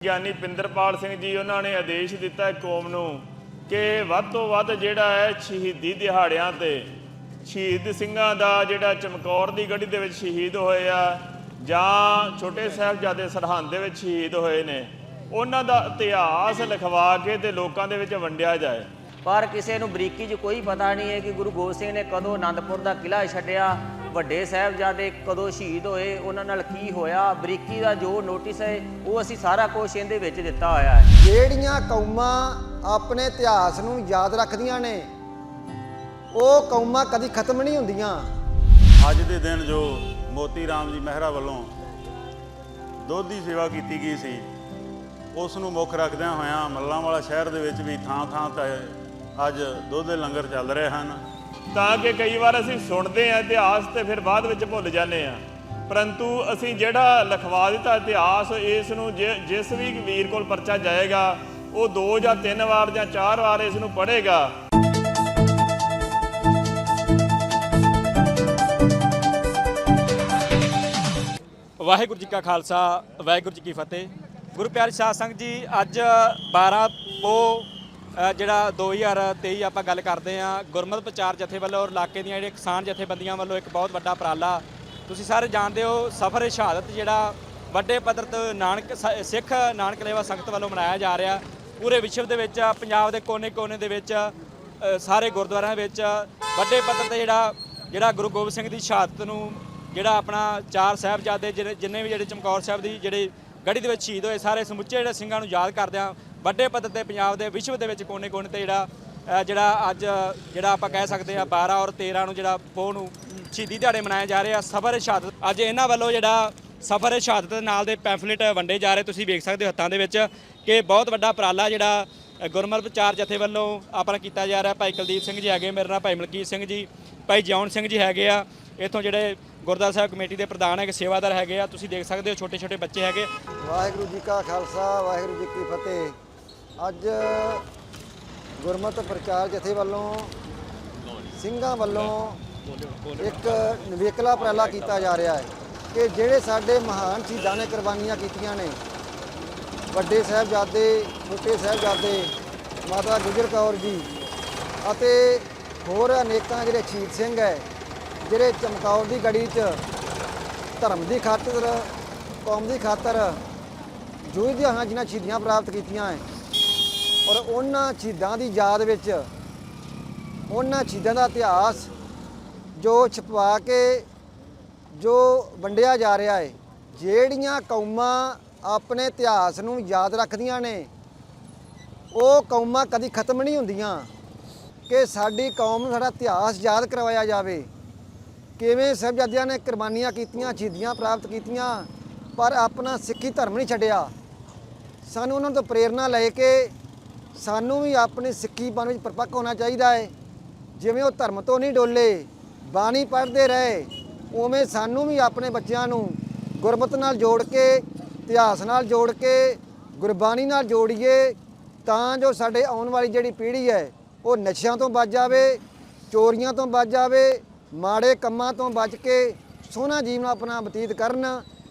ਗਿਆਨੀ ਪਿੰਦਰਪਾਲ ਸਿੰਘ ਜੀ ਉਹਨਾਂ ਨੇ ਆਦੇਸ਼ ਦਿੱਤਾ ਹੈ ਕੌਮ ਨੂੰ ਕਿ ਵੱਧ ਤੋਂ ਵੱਧ ਜਿਹੜਾ ਹੈ ਸ਼ਹੀਦੀ ਦਿਹਾੜਿਆਂ ਤੇ, ਸ਼ਹੀਦ ਸਿੰਘਾਂ ਦਾ ਜਿਹੜਾ ਚਮਕੌਰ ਦੀ ਗੜੀ ਦੇ ਵਿੱਚ ਸ਼ਹੀਦ ਹੋਏ ਆ ਜਾਂ ਛੋਟੇ ਸਾਹਿਬਜ਼ਾਦੇ ਸਰਹੰਦ ਦੇ ਵਿੱਚ ਸ਼ਹੀਦ ਹੋਏ ਨੇ, ਉਹਨਾਂ ਦਾ ਇਤਿਹਾਸ ਲਿਖਵਾ ਕੇ ਤੇ ਲੋਕਾਂ ਦੇ ਵਿੱਚ ਵੰਡਿਆ ਜਾਏ। ਪਰ ਕਿਸੇ ਨੂੰ ਬਰੀਕੀ 'ਚ ਕੋਈ ਪਤਾ ਨਹੀਂ ਹੈ ਕਿ ਗੁਰੂ ਗੋਬਿੰਦ ਸਿੰਘ ਨੇ ਕਦੋਂ ਆਨੰਦਪੁਰ ਦਾ ਕਿਲ੍ਹਾ ਛੱਡਿਆ ਵੱਡੇ ਸਾਹਿਬਜ਼ਾਦੇ ਕਦੋਂ ਸ਼ਹੀਦ ਹੋਏ ਉਹਨਾਂ ਨਾਲ ਕੀ ਹੋਇਆ ਬਰੀਕੀ ਦਾ ਜੋ ਨੋਟਿਸ ਹੈ ਉਹ ਅਸੀਂ ਸਾਰਾ ਕੁਝ ਇਹਦੇ ਵਿੱਚ ਦਿੱਤਾ ਹੋਇਆ ਹੈ। ਜਿਹੜੀਆਂ ਕੌਮਾਂ ਆਪਣੇ ਇਤਿਹਾਸ ਨੂੰ ਯਾਦ ਰੱਖਦੀਆਂ ਨੇ ਉਹ ਕੌਮਾਂ ਕਦੀ ਖਤਮ ਨਹੀਂ ਹੁੰਦੀਆਂ। ਅੱਜ ਦੇ ਦਿਨ ਜੋ ਮੋਤੀ ਰਾਮ ਜੀ ਮਹਿਰਾ ਵੱਲੋਂ ਦੁੱਧ ਦੀ ਸੇਵਾ ਕੀਤੀ ਗਈ ਸੀ ਉਸ ਨੂੰ ਮੁੱਖ ਰੱਖਦਿਆਂ ਹੋਇਆਂ ਮੱਲਾਂ ਵਾਲਾ ਸ਼ਹਿਰ ਦੇ ਵਿੱਚ ਵੀ ਥਾਂ ਥਾਂ ਤੇ ਅੱਜ ਦੁੱਧ ਦੇ ਲੰਗਰ ਚੱਲ ਰਹੇ ਹਨ। ਤਾਂ ਕਿ ਕਈ ਵਾਰ ਅਸੀਂ ਸੁਣਦੇ ਆ ਇਤਿਹਾਸ ਤੇ ਫਿਰ ਬਾਅਦ ਵਿੱਚ ਭੁੱਲ ਜਾਂਦੇ ਆ ਪਰੰਤੂ ਅਸੀਂ ਜਿਹੜਾ ਲਿਖਵਾ ਦਿੱਤਾ ਇਤਿਹਾਸ, ਇਸ ਨੂੰ ਜਿਸ ਵੀ ਵੀਰ ਕੋਲ ਪਰਚਾ ਜਾਏਗਾ, ਉਹ ਦੋ ਜਾਂ ਤਿੰਨ ਵਾਰ ਜਾਂ ਚਾਰ ਵਾਰ ਇਸ ਨੂੰ ਪੜ੍ਹੇਗਾ। ਵਾਹਿਗੁਰੂ ਜੀ ਕਾ ਖਾਲਸਾ, ਵਾਹਿਗੁਰੂ ਜੀ ਕੀ ਫਤਿਹ। ਗੁਰੂ ਪਿਆਰੇ ਸਾਧ ਸੰਗਤ ਜੀ, ਅੱਜ 12 ਪੋ ਜਿਹੜਾ 2023 ਆਪਾਂ ਗੱਲ ਕਰਦੇ ਆ ਗੁਰਮਤਿ ਪ੍ਰਚਾਰ ਜਥੇ ਵੱਲੋਂ ਔਰ ਇਲਾਕੇ ਦੀਆਂ ਜਿਹੜੇ ਕਿਸਾਨ ਜਥੇਬੰਦੀਆਂ ਵੱਲੋਂ ਇੱਕ ਬਹੁਤ ਵੱਡਾ ਉਪਰਾਲਾ। ਤੁਸੀਂ ਸਾਰੇ ਜਾਣਦੇ ਹੋ, ਸਫਰ ਸ਼ਹਾਦਤ ਜਿਹੜਾ ਵੱਡੇ ਪੱਧਰ ਤੇ ਨਾਨਕ ਸ- ਸਿੱਖ ਨਾਨਕ ਲੇਵਾ ਸੰਗਤ ਵੱਲੋਂ ਮਨਾਇਆ ਜਾ ਰਿਹਾ। ਪੂਰੇ ਵਿਸ਼ਵ ਦੇ ਵਿੱਚ, ਪੰਜਾਬ ਦੇ ਕੋਨੇ-ਕੋਨੇ ਦੇ ਵਿੱਚ ਸਾਰੇ ਗੁਰਦੁਆਰਿਆਂ ਵਿੱਚ ਵੱਡੇ ਪੱਧਰ ਤੇ ਜਿਹੜਾ ਜਿਹੜਾ ਗੁਰੂ ਗੋਬਿੰਦ ਸਿੰਘ ਦੀ ਸ਼ਹਾਦਤ ਨੂੰ ਜਿਹੜਾ ਆਪਣਾ ਚਾਰ ਸਾਹਿਬਜ਼ਾਦੇ ਜਿਹੜੇ ਜਿੰਨੇ ਵੀ ਜਿਹੜੇ ਚਮਕੌਰ ਸਾਹਿਬ ਦੀ ਜਿਹੜੇ ਗੜੀ ਦੇ ਵਿੱਚ ਸ਼ਹੀਦ ਹੋਏ, ਸਾਰੇ ਸਮੁੱਚੇ ਜਿਹੜੇ ਸਿੰਘਾਂ ਨੂੰ ਯਾਦ ਕਰਦਿਆਂ ਵੱਡੇ ਪੱਧਰ ਤੇ ਪੰਜਾਬ ਦੇ ਵਿਸ਼ਵ ਦੇ ਵਿੱਚ ਕੋਨੇ-ਕੋਨੇ ਤੇ ਜਿਹੜਾ ਜਿਹੜਾ ਅੱਜ ਜਿਹੜਾ ਆਪਾਂ ਕਹਿ ਸਕਦੇ ਆ 12 ਔਰ 13 ਨੂੰ ਜਿਹੜਾ ਪੋਹ ਨੂੰ ਸ਼ਹੀਦੀ ਦਿਹਾੜੇ ਮਨਾਏ ਜਾ ਰਹੇ ਆ ਸਫਰ ਸ਼ਹਾਦਤ ਅੱਜ ਇਹਨਾਂ ਵੱਲੋਂ ਜਿਹੜਾ ਸਫਰ ਸ਼ਹਾਦਤ ਦੇ ਨਾਲ ਦੇ ਪੈਂਫਲੇਟ ਵੰਡੇ ਜਾ ਰਹੇ ਤੁਸੀਂ ਵੇਖ ਸਕਦੇ ਹੋ ਹੱਥਾਂ ਦੇ ਵਿੱਚ ਕਿ ਬਹੁਤ ਵੱਡਾ ਉਪਰਾਲਾ ਜਿਹੜਾ ਅ, ਗੁਰਮਤਿ ਪ੍ਰਚਾਰ ਜਥੇ ਵੱਲੋਂ ਆਪਣਾ ਕੀਤਾ ਜਾ ਰਿਹਾ ਭਾਈ ਕੁਲਦੀਪ ਸਿੰਘ ਜੀ ਹੈਗੇ ਮੇਰੇ ਨਾਲ ਭਾਈ ਮਲਕੀਤ ਸਿੰਘ ਜੀ ਭਾਈ ਜੌਨ ਸਿੰਘ ਜੀ ਹੈਗੇ ਆ ਇੱਥੋਂ ਜਿਹੜੇ ਗੁਰਦੁਆਰਾ ਸਾਹਿਬ ਕਮੇਟੀ ਦੇ ਪ੍ਰਧਾਨ ਹੈਗੇ ਸੇਵਾਦਾਰ ਹੈਗੇ ਆ ਤੁਸੀਂ ਦੇਖ ਸਕਦੇ ਹੋ ਛੋਟੇ ਛੋਟੇ ਬੱਚੇ ਹੈਗੇ। ਵਾਹਿਗੁਰੂ ਜੀ ਕਾ ਖਾਲਸਾ ਵਾਹਿਗੁਰੂ ਜੀ ਕੀ ਫਤਿਹ। ਅੱਜ ਗੁਰਮਤਿ ਪ੍ਰਚਾਰ ਜਥੇ ਵੱਲੋਂ, ਸਿੰਘਾਂ ਵੱਲੋਂ ਇੱਕ ਨਿਵੇਕਲਾ ਉਪਰਾਲਾ ਕੀਤਾ ਜਾ ਰਿਹਾ ਹੈ ਕਿ ਜਿਹੜੇ ਸਾਡੇ ਮਹਾਨ ਸ਼ਹੀਦਾਂ ਨੇ ਕੁਰਬਾਨੀਆਂ ਕੀਤੀਆਂ ਨੇ, ਵੱਡੇ ਸਾਹਿਬਜ਼ਾਦੇ, ਛੋਟੇ ਸਾਹਿਬਜ਼ਾਦੇ, ਮਾਤਾ ਗੁਜਰ ਕੌਰ ਜੀ ਅਤੇ ਹੋਰ ਅਨੇਕਾਂ ਜਿਹੜੇ ਸ਼ਹੀਦ ਸਿੰਘ ਹੈ, ਜਿਹੜੇ ਚਮਕੌਰ ਦੀ ਗੜੀ 'ਚ, ਧਰਮ ਦੀ ਖਾਤਰ, ਕੌਮ ਦੀ ਖਾਤਰ ਜੂਝਦੇ ਹਾਂ ਜਿਨ੍ਹਾਂ ਸ਼ਹੀਦੀਆਂ ਪ੍ਰਾਪਤ ਕੀਤੀਆਂ ਹੈ ਔਰ ਉਹਨਾਂ ਸ਼ਹੀਦਾਂ ਦੀ ਯਾਦ ਵਿੱਚ ਉਹਨਾਂ ਸ਼ਹੀਦਾਂ ਦਾ ਇਤਿਹਾਸ ਜੋ ਛਪਵਾ ਕੇ ਜੋ ਵੰਡਿਆ ਜਾ ਰਿਹਾ ਹੈ, ਜਿਹੜੀਆਂ ਕੌਮਾਂ ਆਪਣੇ ਇਤਿਹਾਸ ਨੂੰ ਯਾਦ ਰੱਖਦੀਆਂ ਨੇ, ਉਹ ਕੌਮਾਂ ਕਦੀ ਖਤਮ ਨਹੀਂ ਹੁੰਦੀਆਂ ਕਿ ਸਾਡੀ ਕੌਮ ਨੂੰ ਸਾਡਾ ਇਤਿਹਾਸ ਯਾਦ ਕਰਵਾਇਆ ਜਾਵੇ। ਕਿਵੇਂ ਸਾਹਿਬਜ਼ਾਦਿਆਂ ਨੇ ਕੁਰਬਾਨੀਆਂ ਕੀਤੀਆਂ, ਸ਼ਹੀਦੀਆਂ ਪ੍ਰਾਪਤ ਕੀਤੀਆਂ, ਪਰ ਆਪਣਾ ਸਿੱਖੀ ਧਰਮ ਨਹੀਂ ਛੱਡਿਆ। ਸਾਨੂੰ ਉਹਨਾਂ ਤੋਂ ਪ੍ਰੇਰਣਾ ਲੈ ਕੇ ਸਾਨੂੰ ਵੀ ਆਪਣੇ ਸਿੱਖੀ ਵਿੱਚ ਪਰਪੱਕ ਹੋਣਾ ਚਾਹੀਦਾ ਹੈ। ਜਿਵੇਂ ਉਹ ਧਰਮ ਤੋਂ ਨਹੀਂ ਡੋਲੇ, ਬਾਣੀ ਪੜ੍ਹਦੇ ਰਹੇ, ਉਵੇਂ ਸਾਨੂੰ ਵੀ ਆਪਣੇ ਬੱਚਿਆਂ ਨੂੰ ਗੁਰਮਤ ਨਾਲ ਜੋੜ ਕੇ, ਇਤਿਹਾਸ ਨਾਲ ਜੋੜ ਕੇ, ਗੁਰਬਾਣੀ ਨਾਲ ਜੋੜੀਏ, ਤਾਂ ਜੋ ਸਾਡੇ ਆਉਣ ਵਾਲੀ ਜਿਹੜੀ ਪੀੜ੍ਹੀ ਹੈ, ਉਹ ਨਸ਼ਿਆਂ ਤੋਂ ਬਚ ਜਾਵੇ, ਚੋਰੀਆਂ ਤੋਂ ਬਚ ਜਾਵੇ, ਮਾੜੇ ਕੰਮਾਂ ਤੋਂ ਬਚ ਕੇ ਸੋਹਣਾ ਜੀਵਨ ਆਪਣਾ ਬਤੀਤ ਕਰਨ,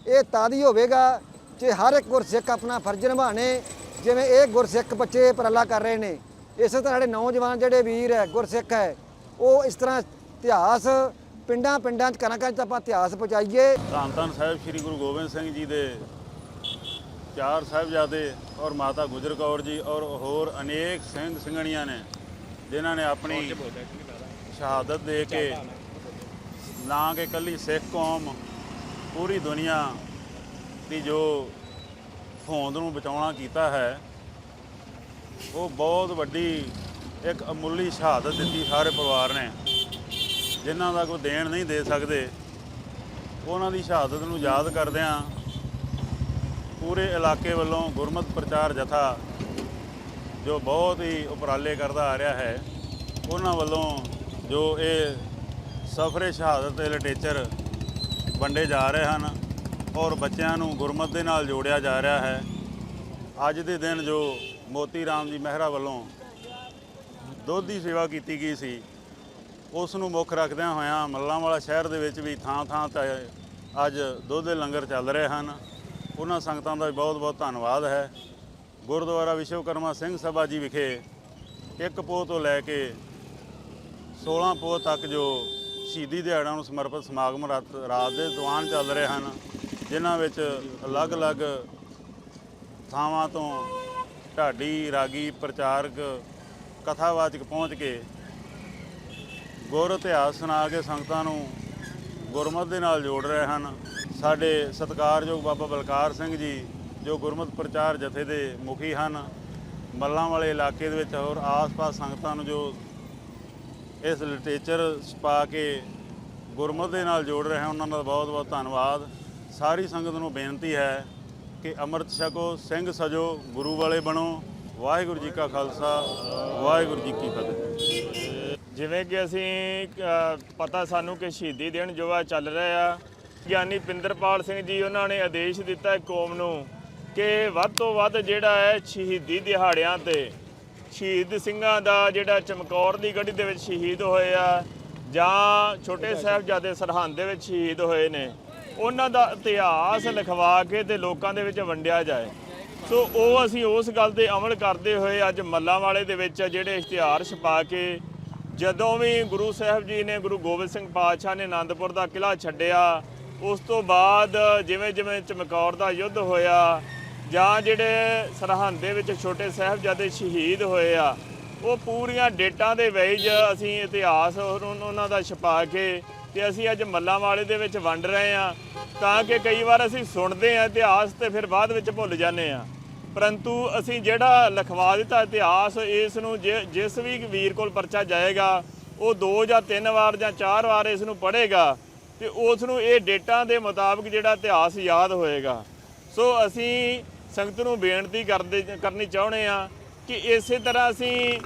ਇਹ ਤਾਦੀ ਹੋਵੇਗਾ, ਜੇ ਹਰ ਇੱਕ ਗੁਰਸਿੱਖ ਆਪਣਾ ਫਰਜ਼ ਨਿਭਾਣੇ ਜਿਵੇਂ ਇਹ ਗੁਰਸਿੱਖ ਬੱਚੇ ਉਪਰਾਲਾ ਕਰ ਰਹੇ ਨੇ, ਇਸੇ ਤਰ੍ਹਾਂ ਸਾਡੇ ਨੌਜਵਾਨ ਜਿਹੜੇ ਵੀਰ ਹੈ, ਗੁਰਸਿੱਖ ਹੈ, ਉਹ ਇਸ ਤਰ੍ਹਾਂ ਇਤਿਹਾਸ ਪਿੰਡਾਂ ਪਿੰਡਾਂ 'ਚ ਕਰਾਂ ਕਰਾਂ 'ਚ ਆਪਾਂ ਇਤਿਹਾਸ ਪਹੁੰਚਾਈਏ। ਧੰਨ ਧੰਨ ਸਾਹਿਬ ਸ੍ਰੀ ਗੁਰੂ ਗੋਬਿੰਦ ਸਿੰਘ ਜੀ ਦੇ ਚਾਰ ਸਾਹਿਬਜ਼ਾਦੇ ਔਰ ਮਾਤਾ ਗੁਜਰ ਕੌਰ ਜੀ ਔਰ ਹੋਰ ਅਨੇਕ ਸਿੰਘ ਸਿੰਘਣੀਆਂ ਨੇ, ਜਿਨ੍ਹਾਂ ਨੇ ਆਪਣੀ ਸ਼ਹਾਦਤ ਦੇ ਕੇ ਨਾ ਕਿ ਇਕੱਲੀ ਸਿੱਖ ਕੌਮ ਪੂਰੀ ਦੁਨੀਆ ਦੀ ਜੋ ਹੋਂਦ ਨੂੰ ਬਚਾਉਣਾ ਕੀਤਾ ਹੈ। ਉਹ ਬਹੁਤ ਵੱਡੀ ਇੱਕ ਅਮੁੱਲੀ ਸ਼ਹਾਦਤ ਦਿੱਤੀ ਸਾਰੇ ਪਰਿਵਾਰ ਨੇ। ਜਿਨ੍ਹਾਂ ਦਾ ਕੋਈ ਦੇਣ ਨਹੀਂ ਦੇ ਸਕਦੇ। ਉਹਨਾਂ ਦੀ ਸ਼ਹਾਦਤ ਨੂੰ ਯਾਦ ਕਰਦਿਆਂ ਪੂਰੇ ਇਲਾਕੇ ਵੱਲੋਂ ਗੁਰਮਤਿ ਪ੍ਰਚਾਰ ਜਥਾ ਜੋ ਬਹੁਤ ਹੀ ਉਪਰਾਲੇ ਕਰਦਾ ਆ ਰਿਹਾ ਹੈ। ਉਹਨਾਂ ਵੱਲੋਂ ਜੋ ਇਹ ਸਫਰੇ ਸ਼ਹਾਦਤ ਦੇ ਲਿਟਰੇਚਰ ਵੰਡੇ ਜਾ ਰਹੇ ਹਨ। ਔਰ ਬੱਚਿਆਂ ਨੂੰ ਗੁਰਮਤ ਦੇ ਨਾਲ ਜੋੜਿਆ ਜਾ ਰਿਹਾ ਹੈ। ਅੱਜ ਦੇ ਦਿਨ ਜੋ ਮੋਤੀ ਰਾਮ ਜੀ ਮਹਿਰਾ ਵੱਲੋਂ ਦੁੱਧ ਦੀ ਸੇਵਾ ਕੀਤੀ ਗਈ ਸੀ, ਉਸ ਨੂੰ ਮੁੱਖ ਰੱਖਦਿਆਂ ਹੋਇਆਂ ਮੱਲਾਂਵਾਲਾ ਸ਼ਹਿਰ ਦੇ ਵਿੱਚ ਵੀ ਥਾਂ ਥਾਂ ਤੇ ਅੱਜ ਦੁੱਧ ਦੇ ਲੰਗਰ ਚੱਲ ਰਹੇ ਹਨ। ਉਹਨਾਂ ਸੰਗਤਾਂ ਦਾ ਵੀ ਬਹੁਤ-ਬਹੁਤ ਧੰਨਵਾਦ ਹੈ। ਗੁਰਦੁਆਰਾ ਵਿਸ਼ਵਕਰਮਾ ਸਿੰਘ ਸਭਾ ਜੀ ਵਿਖੇ ਇੱਕ ਪੋਹ ਤੋਂ ਲੈ ਕੇ 16 ਪੋਹ ਤੱਕ ਜੋ ਸ਼ਹੀਦੀ ਦਿਹਾੜਿਆਂ ਨੂੰ ਸਮਰਪਿਤ ਸਮਾਗਮ ਰਾਤ ਰਾਤ ਦੇ ਦੀਵਾਨ ਚੱਲ ਰਹੇ ਹਨ। ਜਿਨ੍ਹਾਂ ਵਿੱਚ ਅਲੱਗ-ਅਲੱਗ ਥਾਵਾਂ ਤੋਂ ਢਾਡੀ, ਰਾਗੀ, ਪ੍ਰਚਾਰਕ, ਕਥਾਵਾਚਕ ਪਹੁੰਚ ਕੇ ਗੁਰ ਇਤਿਹਾਸ ਸੁਣਾ ਕੇ ਸੰਗਤਾਂ ਨੂੰ ਗੁਰਮਤ ਦੇ ਨਾਲ ਜੋੜ ਰਹੇ ਹਨ। ਸਾਡੇ ਸਤਿਕਾਰਯੋਗ ਬਾਬਾ ਬਲਕਾਰ ਸਿੰਘ ਜੀ, ਜੋ ਗੁਰਮਤ ਪ੍ਰਚਾਰ ਜਥੇ ਦੇ ਮੁਖੀ ਹਨ, ਮੱਲਾਂ ਵਾਲੇ ਇਲਾਕੇ ਦੇ ਵਿੱਚ ਹੋਰ ਆਸ-ਪਾਸ ਸੰਗਤਾਂ ਨੂੰ ਜੋ ਇਸ ਲਿਟਰੇਚਰ ਪਾ ਕੇ ਗੁਰਮਤ ਦੇ ਨਾਲ ਜੋੜ ਰਹੇ ਹਨ, ਉਹਨਾਂ ਦਾ ਬਹੁਤ-ਬਹੁਤ ਧੰਨਵਾਦ। ਸਾਰੀ ਸੰਗਤ ਨੂੰ ਬੇਨਤੀ ਹੈ ਕਿ ਅੰਮ੍ਰਿਤ ਛਕੋ ਸਿੰਘ ਸਜੋ ਗੁਰੂ ਵਾਲੇ ਬਣੋ। ਵਾਹਿਗੁਰੂ ਜੀ ਕਾ ਖਾਲਸਾ ਵਾਹਿਗੁਰੂ ਜੀ ਕੀ ਫਤਿਹ। ਜਿਵੇਂ ਕਿ ਅਸੀਂ ਪਤਾ ਸਾਨੂੰ ਕਿ ਸ਼ਹੀਦੀ ਦਿਨ ਜੋ ਆ ਚੱਲ ਰਿਹਾ ਆ ਗਿਆਨੀ ਪਿੰਦਰਪਾਲ ਸਿੰਘ ਜੀ ਉਹਨਾਂ ਨੇ ਆਦੇਸ਼ ਦਿੱਤਾ ਕੌਮ ਨੂੰ ਕਿ ਵੱਧ ਤੋਂ ਵੱਧ ਜਿਹੜਾ ਹੈ ਸ਼ਹੀਦੀ ਦਿਹਾੜਿਆਂ ਤੇ ਸ਼ਹੀਦ ਸਿੰਘਾਂ ਦਾ ਜਿਹੜਾ ਚਮਕੌਰ ਦੀ ਗੜੀ ਦੇ ਵਿੱਚ ਸ਼ਹੀਦ ਹੋਏ ਆ ਜਾਂ ਛੋਟੇ ਸਾਹਿਬਜ਼ਾਦੇ ਸਰਹੰਦ ਦੇ ਵਿੱਚ ਸ਼ਹੀਦ ਹੋਏ ਨੇ। ਉਹਨਾਂ ਦਾ ਇਤਿਹਾਸ ਲਿਖਵਾ ਕੇ ਤੇ ਲੋਕਾਂ ਦੇ ਵਿੱਚ ਵੰਡਿਆ ਜਾਏ। ਸੋ ਉਹ ਅਸੀਂ ਉਸ ਗੱਲ ਤੇ ਅਮਲ ਕਰਦੇ ਹੋਏ ਅੱਜ ਮੱਲਾਂ ਵਾਲੇ ਦੇ ਵਿੱਚ ਜਿਹੜੇ ਇਸ਼ਤਿਹਾਰ ਛਪਾ ਕੇ ਜਦੋਂ ਵੀ ਗੁਰੂ ਸਾਹਿਬ ਜੀ ਨੇ ਗੁਰੂ ਗੋਬਿੰਦ ਸਿੰਘ ਪਾਤਸ਼ਾਹ ਨੇ ਆਨੰਦਪੁਰ ਦਾ ਕਿਲ੍ਹਾ ਛੱਡਿਆ, ਉਸ ਤੋਂ ਬਾਅਦ ਜਿਵੇਂ ਜਿਵੇਂ ਚਮਕੌਰ ਦਾ ਯੁੱਧ ਹੋਇਆ ਜਾਂ ਜਿਹੜੇ ਸਰਹੰਦ ਦੇ ਵਿੱਚ ਛੋਟੇ ਸਾਹਿਬਜ਼ਾਦੇ ਸ਼ਹੀਦ ਹੋਏ ਆ, ਉਹ ਪੂਰੀਆਂ ਡੇਟਾਂ ਦੇ ਵਿੱਚ ਅਸੀਂ ਇਤਿਹਾਸ ਉਹਨਾਂ ਉਹਨਾਂ ਦਾ ਛਪਾ ਕੇ ਤੇ ਅਸੀਂ ਅੱਜ ਮੱਲਾਂ ਵਾਲੇ ਦੇ ਵਿੱਚ ਵੰਡ ਰਹੇ ਆ ਤਾਂ ਕਿ ਕਈ ਵਾਰ ਅਸੀਂ ਸੁਣਦੇ ਆ ਇਤਿਹਾਸ ਤੇ ਫਿਰ ਬਾਅਦ ਵਿੱਚ ਭੁੱਲ ਜਾਂਦੇ ਆ ਪਰੰਤੂ ਅਸੀਂ ਜਿਹੜਾ ਲਿਖਵਾ ਦਿੱਤਾ ਇਤਿਹਾਸ, ਇਸ ਨੂੰ ਜਿ- ਜਿਸ ਵੀ ਵੀਰ ਕੋਲ ਪਰਚਾ ਜਾਏਗਾ, ਉਹ ਦੋ ਜਾਂ ਤਿੰਨ ਵਾਰ ਜਾਂ ਚਾਰ ਵਾਰ ਇਸ ਨੂੰ ਪੜ੍ਹੇਗਾ ਤੇ ਉਸ ਨੂੰ ਇਹ ਡੇਟਾ ਦੇ ਮੁਤਾਬਕ ਜਿਹੜਾ ਇਤਿਹਾਸ ਯਾਦ ਹੋਏਗਾ। ਸੋ ਅਸੀਂ ਸੰਗਤ ਨੂੰ ਬੇਨਤੀ ਕਰਦੇ, ਕਰਨੀ ਚਾਹੁੰਦੇ ਆ ਕਿ ਇਸੇ ਤਰ੍ਹਾਂ ਅਸੀਂ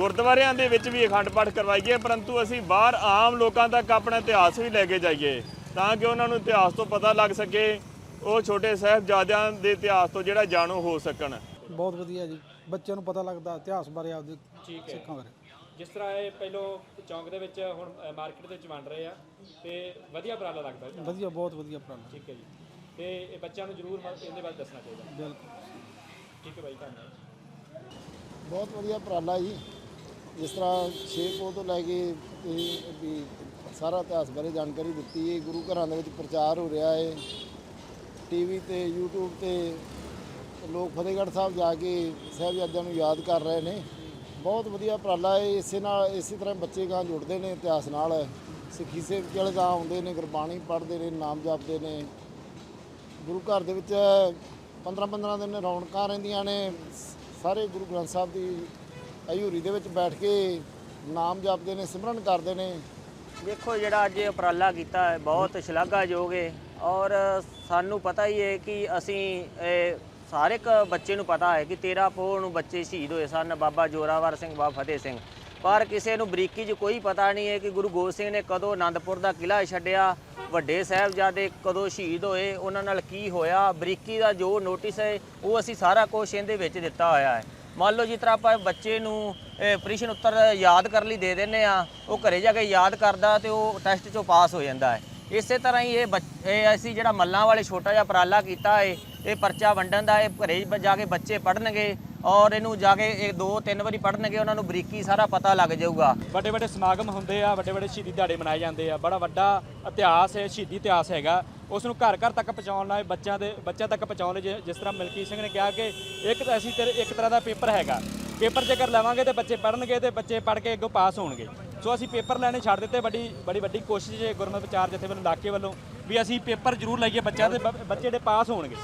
ਗੁਰਦੁਆਰਿਆਂ ਦੇ ਵਿੱਚ ਵੀ ਅਖੰਡ ਪਾਠ ਕਰਵਾਈਏ ਪਰੰਤੂ ਅਸੀਂ ਬਾਹਰ ਆਮ ਲੋਕਾਂ ਤੱਕ ਆਪਣਾ ਇਤਿਹਾਸ ਵੀ ਲੈ ਕੇ ਜਾਈਏ ਤਾਂ ਕਿ ਉਹਨਾਂ ਨੂੰ ਇਤਿਹਾਸ ਤੋਂ ਪਤਾ ਲੱਗ ਸਕੇ ਉਹ ਛੋਟੇ ਸਾਹਿਬਜ਼ਾਦਿਆਂ ਦੇ ਇਤਿਹਾਸ ਤੋਂ ਜਿਹੜਾ ਜਾਣੂ ਹੋ ਸਕਣ। ਬਹੁਤ ਵਧੀਆ ਜੀ ਬੱਚਿਆਂ ਨੂੰ ਪਤਾ ਲੱਗਦਾ ਇਤਿਹਾਸ ਬਾਰੇ ਆਪਦੇ ਠੀਕ ਹੈ। ਸਿੱਖਾਂ ਬਾਰੇ। ਜਿਸ ਤਰ੍ਹਾਂ ਇਹ ਪਹਿਲੋਂ ਚੌਂਕ ਦੇ ਵਿੱਚ ਹੁਣ ਮਾਰਕੀਟ ਦੇ ਵਿੱਚ ਵੰਡ ਰਹੇ ਆ ਤੇ ਵਧੀਆ ਉਪਰਾਲਾ ਲੱਗਦਾ ਹੈ। ਵਧੀਆ ਬਹੁਤ ਵਧੀਆ ਉਪਰਾਲਾ। ਠੀਕ ਹੈ ਜੀ। ਤੇ ਇਹ ਬੱਚਿਆਂ ਨੂੰ ਜ਼ਰੂਰ ਮ- ਇਹਦੇ ਬਾਰੇ ਦੱਸਣਾ ਚਾਹੀਦਾ। ਬਿਲਕੁਲ। ਠੀਕ ਹੈ ਬਾਈ ਧੰਨਵਾਦ। ਬਹੁਤ ਵਧੀਆ ਉਪਰਾਲਾ ਜੀ। ਜਿਸ ਤਰ੍ਹਾਂ ਛੇ ਪੋਹ ਤੋਂ ਲੈ ਕੇ ਤੁਸੀਂ ਵੀ ਸਾਰਾ ਇਤਿਹਾਸ ਬਾਰੇ ਜਾਣਕਾਰੀ ਦਿੱਤੀ ਹੈ, ਗੁਰੂ ਘਰਾਂ ਦੇ ਵਿੱਚ ਪ੍ਰਚਾਰ ਹੋ ਰਿਹਾ ਹੈ। ਟੀਵੀ ਤੇ, YouTube ਤੇ ਲੋਕ ਫਤਿਹਗੜ੍ਹ ਸਾਹਿਬ ਜਾ ਕੇ ਸਾਹਿਬਜ਼ਾਦਿਆਂ ਨੂੰ ਯਾਦ ਕਰ ਰਹੇ ਨੇ। ਬਹੁਤ ਵਧੀਆ ਉਪਰਾਲਾ ਹੈ, ਇਸੇ ਨਾਲ, ਇਸੇ ਤਰ੍ਹਾਂ ਬੱਚੇ ਗਾਂ ਜੁੜਦੇ ਨੇ ਇਤਿਹਾਸ ਨਾਲ। ਸਿੱਖੀ ਸੇਵਕ ਵਾਲੇ ਗਾਂ ਆਉਂਦੇ ਨੇ, ਗੁਰਬਾਣੀ ਪੜ੍ਹਦੇ ਨੇ, ਨਾਮ ਜਪਦੇ ਨੇ। ਗੁਰੂ ਘਰ ਦੇ ਵਿੱਚ 15-15 ਦਿਨ ਰੌਣਕਾਂ ਰਹਿੰਦੀਆਂ ਨੇ। ਸਾਰੇ ਗੁਰੂ ਗ੍ਰੰਥ ਸਾਹਿਬ ਦੀ ਹਜ਼ੂਰੀ ਦੇ ਵਿੱਚ ਬੈਠ ਕੇ ਨਾਮ ਜਪਦੇ ਨੇ, ਸਿਮਰਨ ਕਰਦੇ ਨੇ। ਦੇਖੋ ਜਿਹੜਾ ਅੱਜ ਇਹ ਉਪਰਾਲਾ ਕੀਤਾ ਹੈ, ਬਹੁਤ ਸ਼ਲਾਘਾਯੋਗ ਹੈ ਔਰ ਸਾਨੂੰ ਪਤਾ ਹੀ ਹੈ ਕਿ ਅਸੀਂ, ਇਹ ਸਾਰੇ ਇੱਕ ਬੱਚੇ ਨੂੰ ਪਤਾ ਹੈ ਕਿ 13 ਪੋਹ ਨੂੰ ਬੱਚੇ ਸ਼ਹੀਦ ਹੋਏ ਸਨ, ਬਾਬਾ ਜੋਰਾਵਰ ਸਿੰਘ, ਬਾਬਾ ਫਤਿਹ ਸਿੰਘ। ਪਰ ਕਿਸੇ ਨੂੰ ਬਰੀਕੀ 'ਚ ਕੋਈ ਪਤਾ ਨਹੀਂ ਹੈ ਕਿ ਗੁਰੂ ਗੋਬਿੰਦ ਸਿੰਘ ਨੇ ਕਦੋਂ ਆਨੰਦਪੁਰ ਦਾ ਕਿਲ੍ਹਾ ਛੱਡਿਆ, ਵੱਡੇ ਸਾਹਿਬਜ਼ਾਦੇ ਕਦੋਂ ਸ਼ਹੀਦ ਹੋਏ, ਉਹਨਾਂ ਨਾਲ ਕੀ ਹੋਇਆ, ਬਰੀਕੀ ਦਾ ਜੋ ਨੋਟਿਸ ਹੈ, ਉਹ ਅਸੀਂ ਸਾਰਾ ਕੁਝ ਇਹਦੇ ਵਿੱਚ ਦਿੱਤਾ ਹੋਇਆ ਹੈ। ਮੰਨ ਲਓ ਜਿਸ ਤਰ੍ਹਾਂ ਆਪਾਂ ਬੱਚੇ ਨੂੰ, ਇਹ ਪ੍ਰਸ਼ਨ ਉੱਤਰ ਯਾਦ ਕਰਨ ਲਈ ਦੇ ਦਿੰਨੇ ਆ ਉਹ ਘਰੇ ਜਾ ਕੇ ਯਾਦ ਕਰਦਾ ਤੇ ਉਹ ਟੈਸਟ 'ਚੋਂ ਪਾਸ ਹੋ ਜਾਂਦਾ ਹੈ। ਇਸੇ ਤਰ੍ਹਾਂ ਹੀ ਇਹ ਬੱਚ- ਅਸੀਂ ਜਿਹੜਾ ਮੱਲਾਂ ਵਾਲੇ ਛੋਟਾ ਜਿਹਾ ਉਪਰਾਲਾ ਕੀਤਾ ਹੈ, ਇਹ ਪਰਚਾ ਵੰਡਣ ਦਾ ਇਹ ਘਰੇ ਜਾ ਕੇ ਬੱਚੇ ਪੜਨਗੇ ਔਰ ਇਹਨੂੰ ਜਾ ਕੇ ਇਹ ਦੋ ਤਿੰਨ ਵਾਰੀ ਪੜਨਗੇ ਉਹਨਾਂ ਨੂੰ ਬਰੀਕੀ ਸਾਰਾ ਪਤਾ ਲੱਗ ਜਾਊਗਾ। ਵੱਡੇ ਵੱਡੇ ਸਮਾਗਮ ਹੁੰਦੇ ਆ, ਵੱਡੇ ਵੱਡੇ ਸ਼ਹੀਦੀ ਦਿਹਾੜੇ ਮਨਾਏ ਜਾਂਦੇ ਆ। ਬੜਾ ਵੱਡਾ ਇਤਿਹਾਸ ਹੈ, ਸ਼ਹੀਦੀ ਇਤਿਹਾਸ ਹੈਗਾ। ਉਸ ਨੂੰ ਘਰ ਘਰ ਤੱਕ ਪਹੁੰਚਾਉਣ ਲਈ ਬੱਚਿਆਂ ਦੇ, ਬੱਚਿਆਂ ਤੱਕ ਪਹੁੰਚਾਉਣ ਲਈ ਜਿ- ਜਿਸ ਤਰ੍ਹਾਂ ਮਲਕੀ ਸਿੰਘ ਨੇ ਕਿਹਾ ਕਿ ਇੱਕ ਤਾਂ ਅਸੀਂ ਤੇਰੇ, ਇੱਕ ਤਰ੍ਹਾਂ ਦਾ ਪੇਪਰ ਹੈਗਾ। ਪੇਪਰ ਜੇਕਰ ਲਵਾਂਗੇ ਤੇ ਬੱਚੇ ਪੜਨਗੇ ਤੇ ਬੱਚੇ ਪੜ ਕੇ ਅੱਗੋਂ ਪਾਸ ਹੋਣਗੇ। ਸੋ ਅਸੀਂ ਪੇਪਰ ਲੈਣੇ ਛੱਡ ਦਿੱਤੇ, ਵੱਡੀ, ਬੜੀ ਵੱਡੀ ਕੋਸ਼ਿਸ਼ ਹੈ ਗੁਰਮਤਿ ਵਿਚਾਰ ਜਥੇ ਇਲਾਕੇ ਵੱਲੋਂ ਵੀ ਅਸੀਂ ਪੇਪਰ ਜ਼ਰੂਰ ਲਈਏ, ਬੱਚਿਆਂ ਦੇ ਬ- ਬੱਚੇ ਜਿਹੜੇ ਪਾਸ ਹੋਣਗੇ।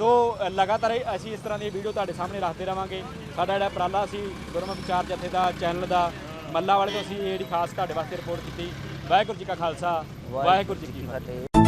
ਸੋ ਲਗਾਤਾਰ ਅਸੀਂ ਇਸ ਤਰ੍ਹਾਂ ਦੀ ਵੀਡੀਓ ਤੁਹਾਡੇ ਸਾਹਮਣੇ ਰੱਖਦੇ ਰਵਾਂਗੇ। ਸਾਡਾ ਜਿਹੜਾ ਉਪਰਾਲਾ ਅਸੀਂ ਗੁਰਮਤਿ ਵਿਚਾਰ ਜਥੇ ਦਾ ਚੈਨਲ ਦਾ ਮੱਲਾ ਵਾਲੇ ਤੋਂ ਅਸੀਂ ਇਹ ਜਿਹੜੀ ਖਾਸ ਤੁਹਾਡੇ ਵਾਸਤੇ ਰਿਪੋਰਟ ਕੀਤੀ। ਵਾਹਿਗੁਰੂ ਜੀ ਕਾ ਖਾਲਸਾ ਵਾਹਿਗੁਰੂ ਜੀ ਕੀ ਫਤਿਹ।